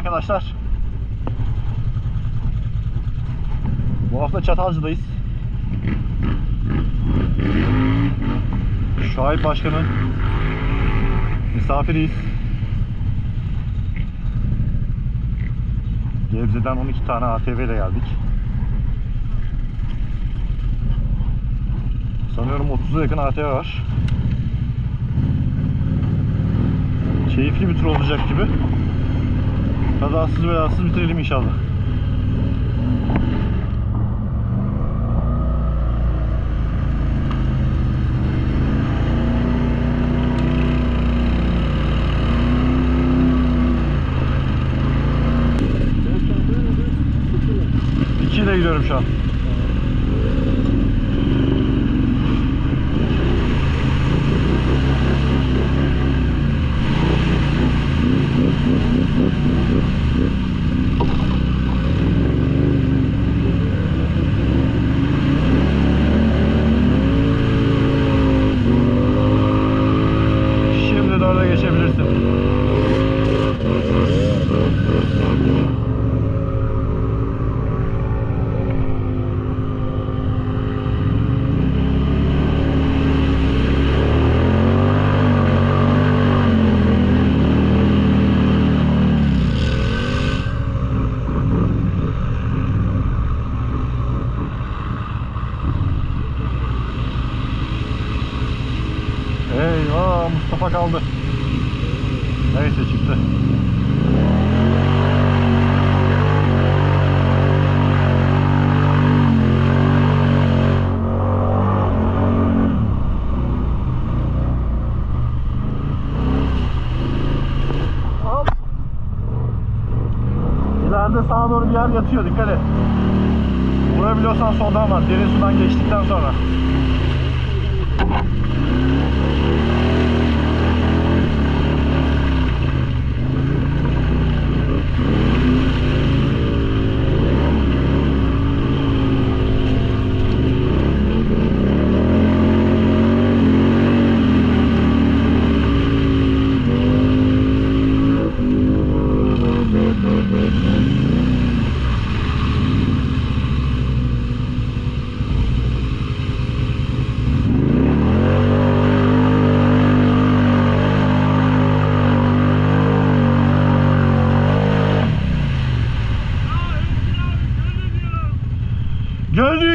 arkadaşlar. Bu hafta Çatalcı'dayız. Şahip Başkan'ın misafiriyiz. Gebze'den 12 tane ATV ile geldik. Sanıyorum 30'a yakın ATV var. Keyifli bir tur olacak gibi. Kazasız belasız bitirelim inşallah. İki ile gidiyorum şu an. Şimdi İleride sağa doğru bir yer yatıyor dikkat et. Vurabiliyorsan soldan var. Derin sudan geçtikten sonra.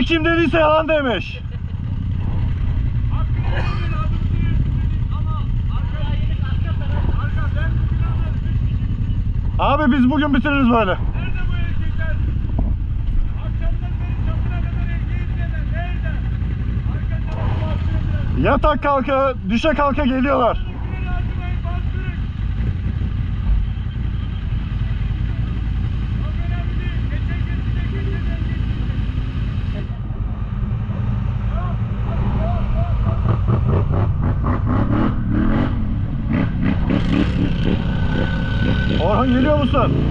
Kim dediyse yalan demiş. Abi biz bugün bitiririz böyle. Yatak kalka, düşe kalka geliyorlar. Orhan geliyor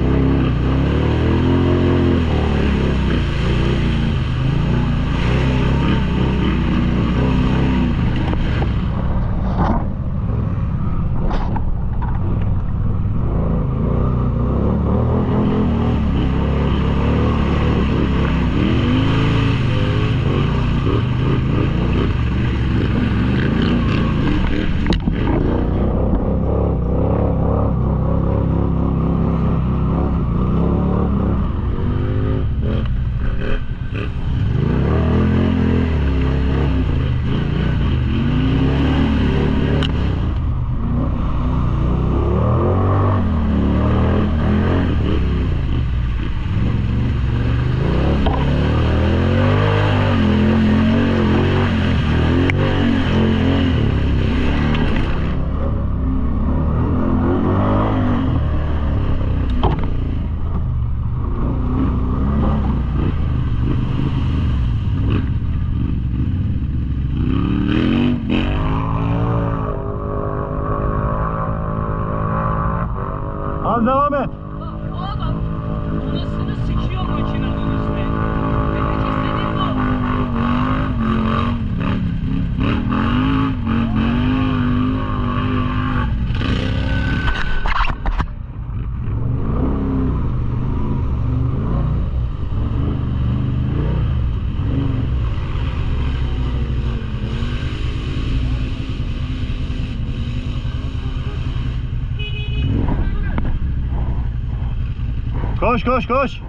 Koş koş koş.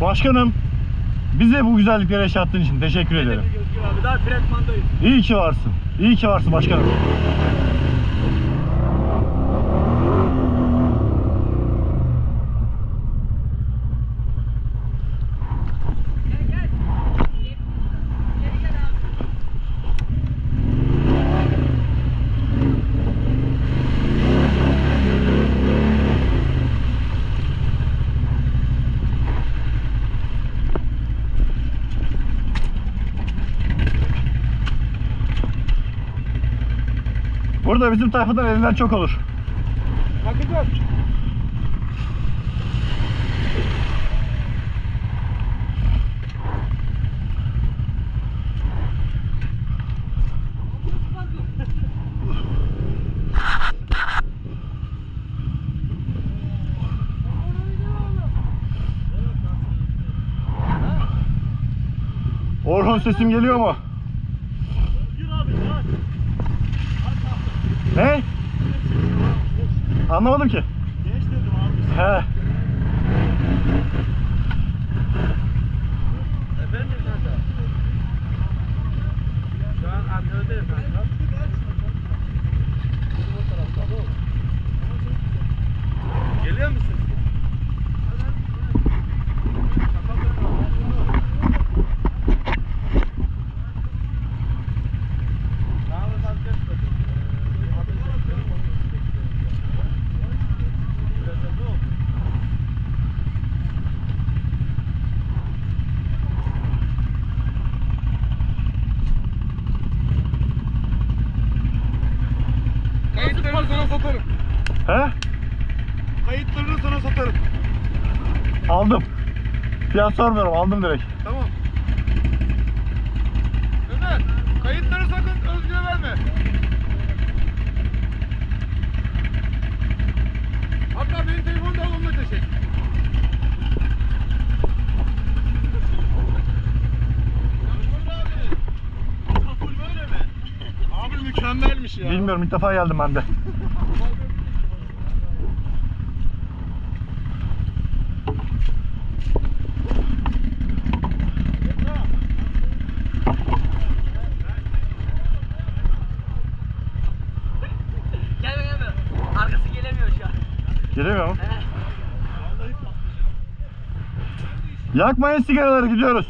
Başkanım bize bu güzellikleri yaşattığın için teşekkür ederim. Fragmandayız. İyi ki varsın. İyi ki varsın başkanım. Burada bizim tayfadan elinden çok olur. Bakacağız. Orhun sesim geliyor mu? Özgür abi ya. Ne? Anlamadım ki. Geç dedim abi. He. Efendim kanka. Şu an arkadayım kanka. Geliyor musun? He? Kayıtlarını sana satarım. Aldım. Fiyat sormuyorum aldım direkt. Tamam. Ömer, kayıtları sakın Özgür'e verme. Hatta benim telefonu da al onunla çek. Mükemmelmiş ya. Bilmiyorum ilk defa geldim ben de. Gelemiyor mu? Yakmayın sigaraları gidiyoruz.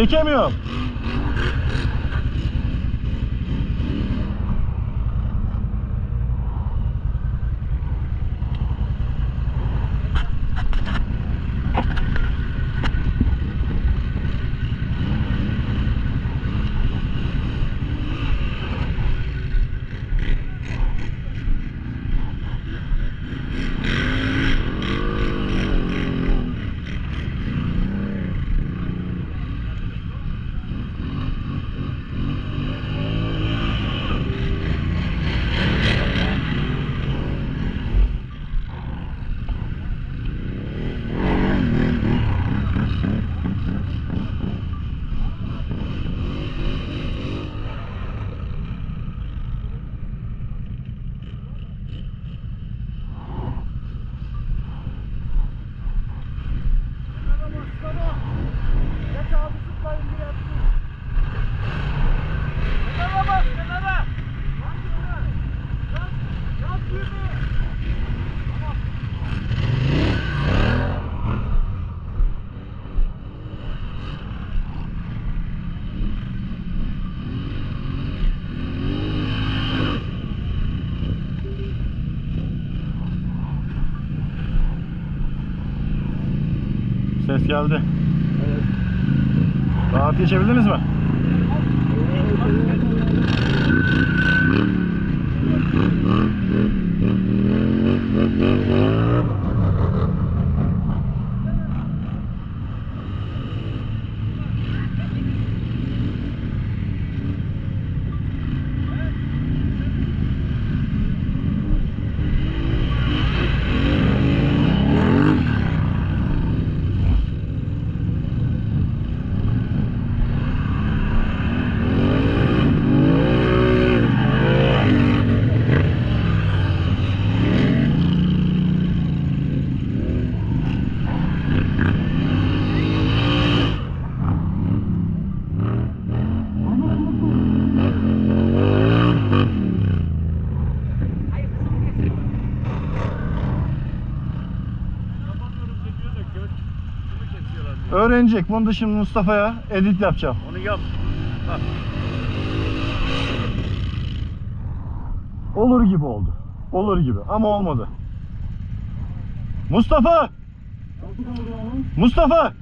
Çekemiyorum. Geldi. Rahat geçebildiniz mi? Öğrenecek. Bunu da şimdi Mustafa'ya edit yapacağım. Onu yap. Bak. Olur gibi oldu. Olur gibi ama olmadı. Mustafa! Mustafa!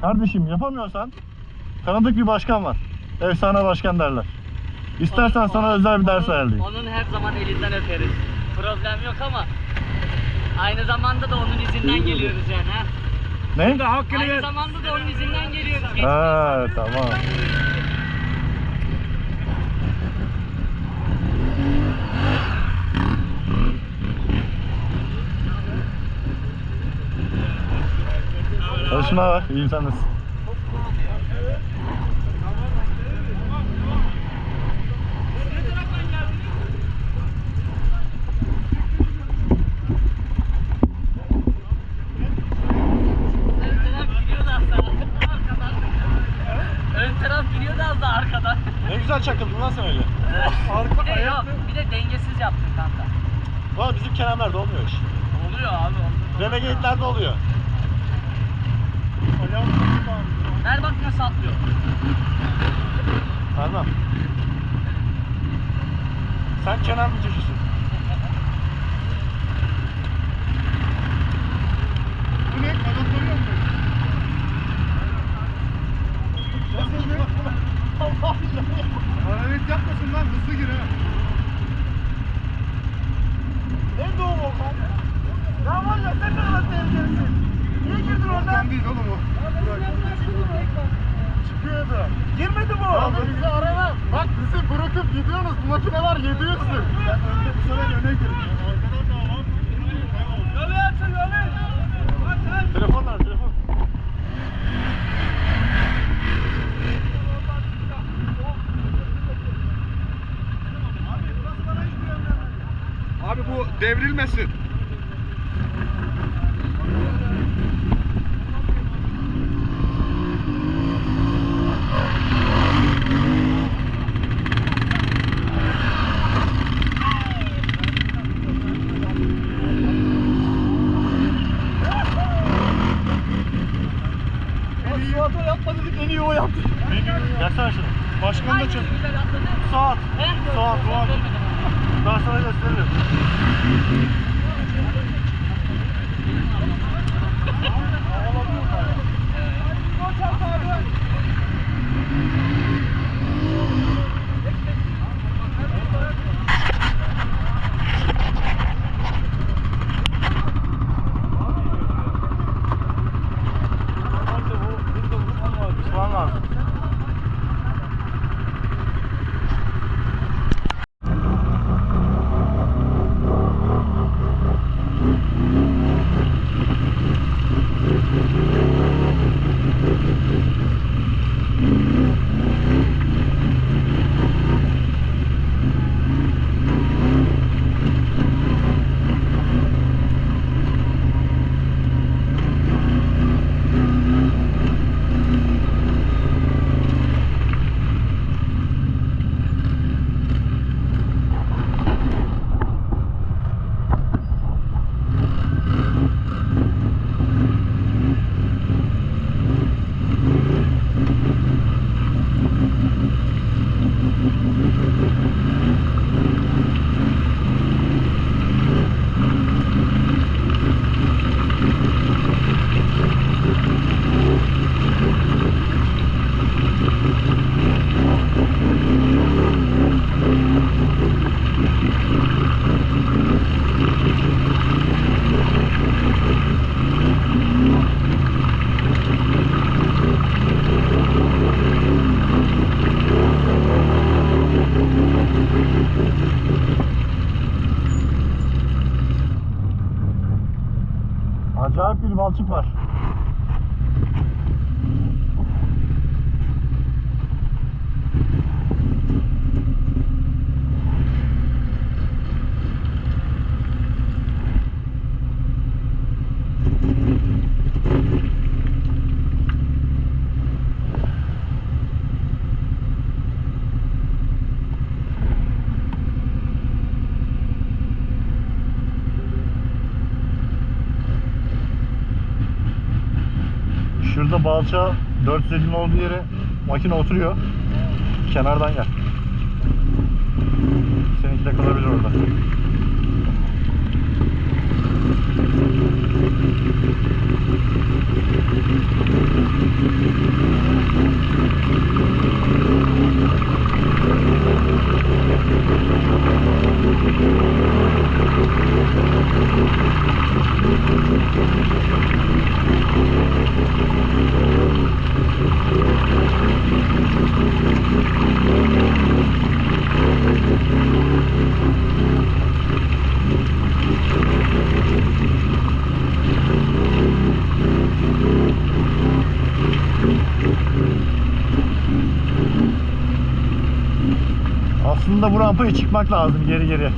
Kardeşim yapamıyorsan tanıdık bir başkan var. Efsane başkan derler. İstersen sana özel bir ders ayarlayayım. Onun her zaman elinden öperiz. Problem yok ama aynı zamanda da onun izinden geliyoruz yani ha. Ne? hakkını Aynı zamanda da onun izinden geliyoruz. Ha tamam. Çalışma var. İyi sen güzel çakıldın lan sen öyle. Arka Bir de, yok, bir de dengesiz yaptın kanka. Valla bizim Keremler'de olmuyor iş. Oluyor abi. Renegade'lerde oluyor. Ayağım abi. Ver bak nasıl atlıyor. Anlam. Sen Kenan müthişisin. Bu ne? Kanat koruyor mu? Nasıl yapmasın lan hızlı gir ha. Ne doğum Volkan? Ya var ya sen ne kadar tehlikelisin. Niye girdin oradan? değil oğlum o. Çıkıyordu. Girmedi bu. Ya bizi arama. Bak bizi bırakıp gidiyorsunuz. Bu makineler 700'lük. Ben önce bu sefer öne girdim. Yolu açın yolu. Telefon nerede telefon? Abi bu devrilmesin. Şurada balça 450'nin olduğu yere makine oturuyor. Kenardan gel. Seninki de kalabilir orada. Aslında bu rampaya çıkmak lazım geri geri.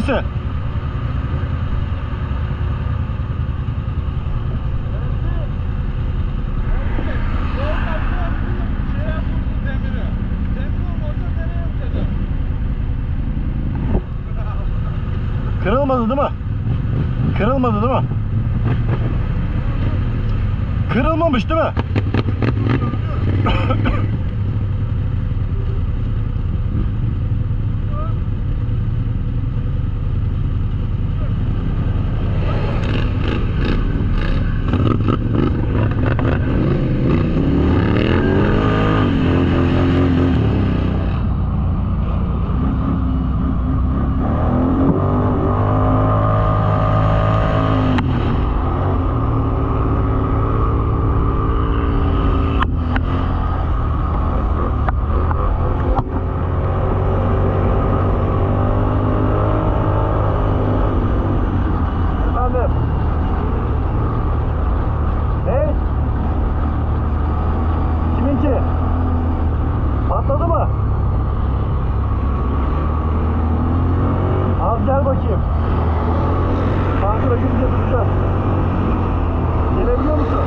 Misin? Kırılmadı değil mi? Kırılmadı değil mi? Kırılmamış değil mi? Efendim. Ne? Kiminki? Patladı mı? Az gel bakayım. Tankıra gidince duracağız. Gelebiliyor musun?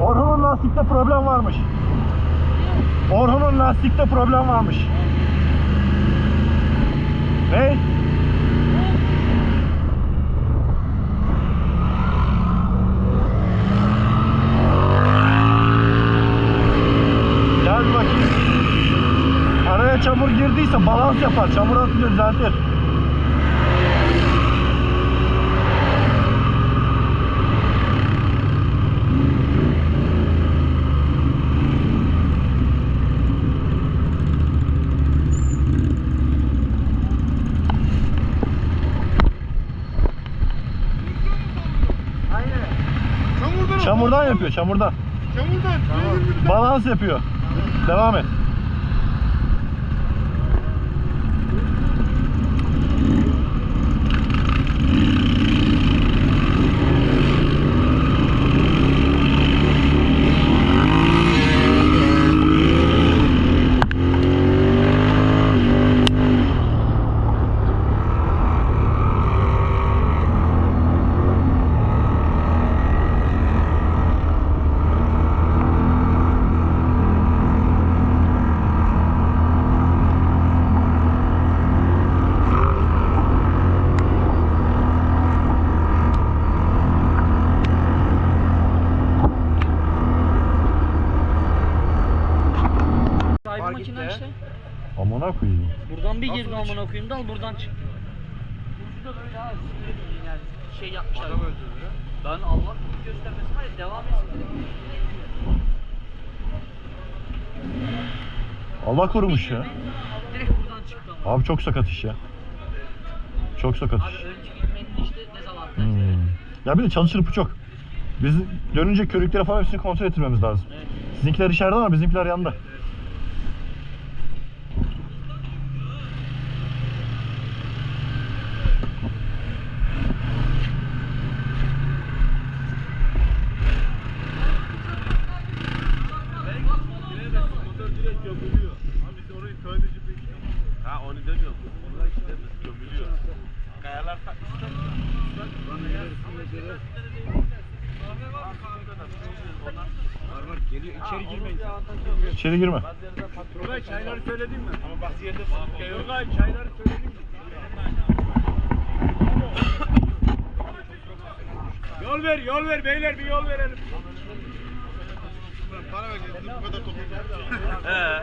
Orhun'un lastikte problem varmış. Orhun'un lastikte problem varmış. Ne? Gel bakayım. Araya çamur girdiyse balans yapar. Çamur atınca düzeltir. Çamurdan al. Çamurdan yapıyor, çamurdan. Çamurdan. Tamam. Balans yapıyor. Devam et. Sahibi makine işte. Amına koyayım. Bir girdi amına koyayım dal buradan çıktı. Burada böyle ha yani şey yapmışlar. Adam öldürdü. Ben Allah göstermesin var ya devam etsin. Allah korumuş ya. Direkt buradan çıktı ama. Abi çok sakat iş ya. Çok sakat Abi iş. önce gitmenin işte dezavantajı. Hmm. Ya bir de çalı çırpı çok. Biz dönünce körükleri falan hepsini kontrol ettirmemiz lazım. Evet. Sizinkiler içeride ama bizimkiler yanında. Motor direkt gömülüyor. Abi biz orayı sadece bir Ha onu demiyorum. Onlar işte biz gömülüyor. Kayalar takmışlar. Var var geliyor içeri girmeyin. İçeri girme. Turgay çayları söyledin mi? Ama bak yerde Turgay çayları söyledin mi? Yol ver, yol ver beyler bir yol verelim. Para vereceğiz, bu kadar toplu. He.